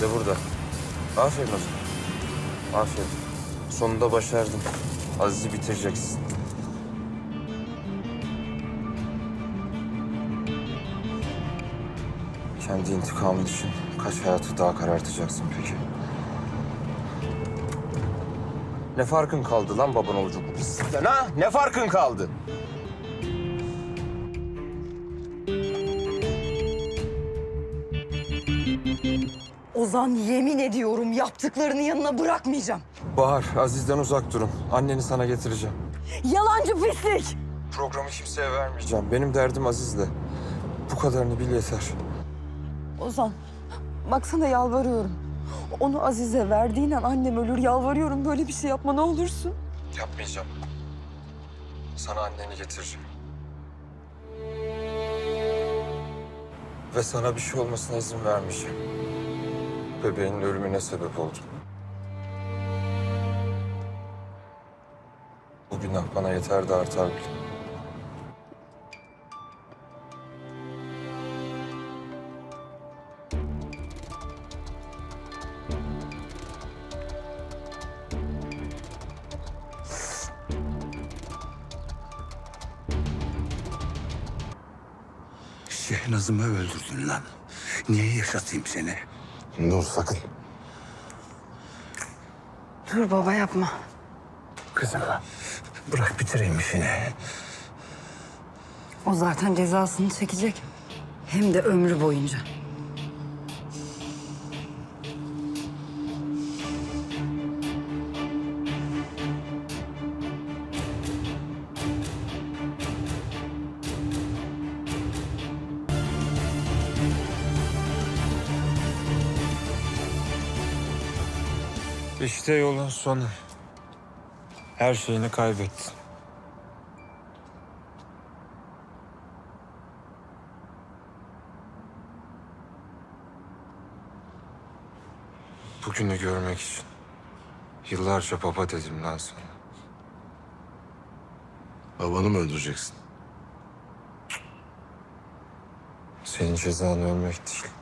İşte burada. Aferin Ozan. Aferin. Sonunda başardın. Aziz'i bitireceksin. Kendi intikamın için kaç hayatı daha karartacaksın peki? Ne farkın kaldı lan baban olacak bu pislikten ha? Ne farkın kaldı? Ozan yemin ediyorum yaptıklarını yanına bırakmayacağım. Bahar, Aziz'den uzak durun. Anneni sana getireceğim. Yalancı pislik. Programı kimseye vermeyeceğim. Benim derdim Aziz'le. Bu kadarını bil yeter. Ozan bak sana yalvarıyorum. Onu Azize verdiğin an annem ölür yalvarıyorum böyle bir şey yapma ne olursun. Yapmayacağım. Sana anneni getireceğim. Ve sana bir şey olmasına izin vermeyeceğim. Bebeğinin ölümüne sebep oldum. Bu günah bana yeter de artar. Şehnaz'ımı öldürdün lan. Niye yaşatayım seni? Dur sakın. Dur baba yapma. Kızım bırak bitireyim işini. O zaten cezasını çekecek. Hem de ömrü boyunca. İşte yolun sonu. Her şeyini kaybettin. Bugünü görmek için yıllarca baba dedim lan sana. Babanı mı öldüreceksin? Senin cezan ölmek değil.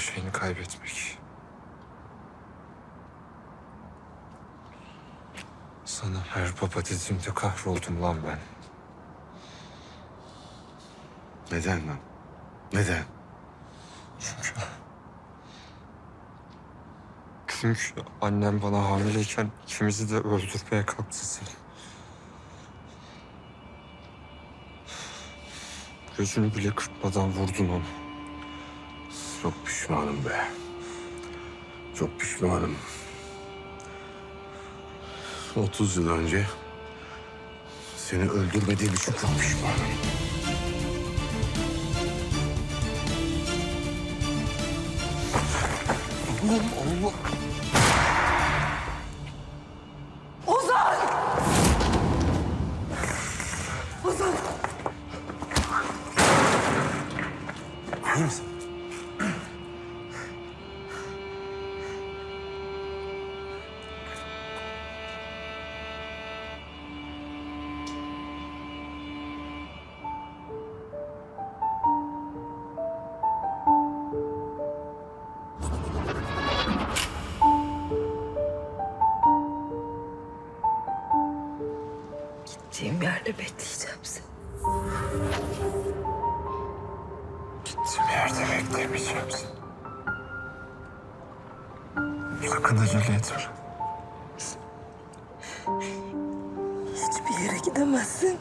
Şeyini kaybetmek. Sana her baba dediğimde kahroldum lan ben. Neden lan? Neden? Çünkü... Çünkü annem bana hamileyken ikimizi de öldürmeye kalktı seni. Gözünü bile kırpmadan vurdun onu. Çok pişmanım be. Çok pişmanım. 30 yıl önce seni öldürmediğim için çok pişmanım. Ozan! Ozan! İyi Gittiğim yerde bekleyeceğim seni. Gittiğim yerde beklemeyeceğim seni. Sakın acele etme. Hiçbir yere gidemezsin.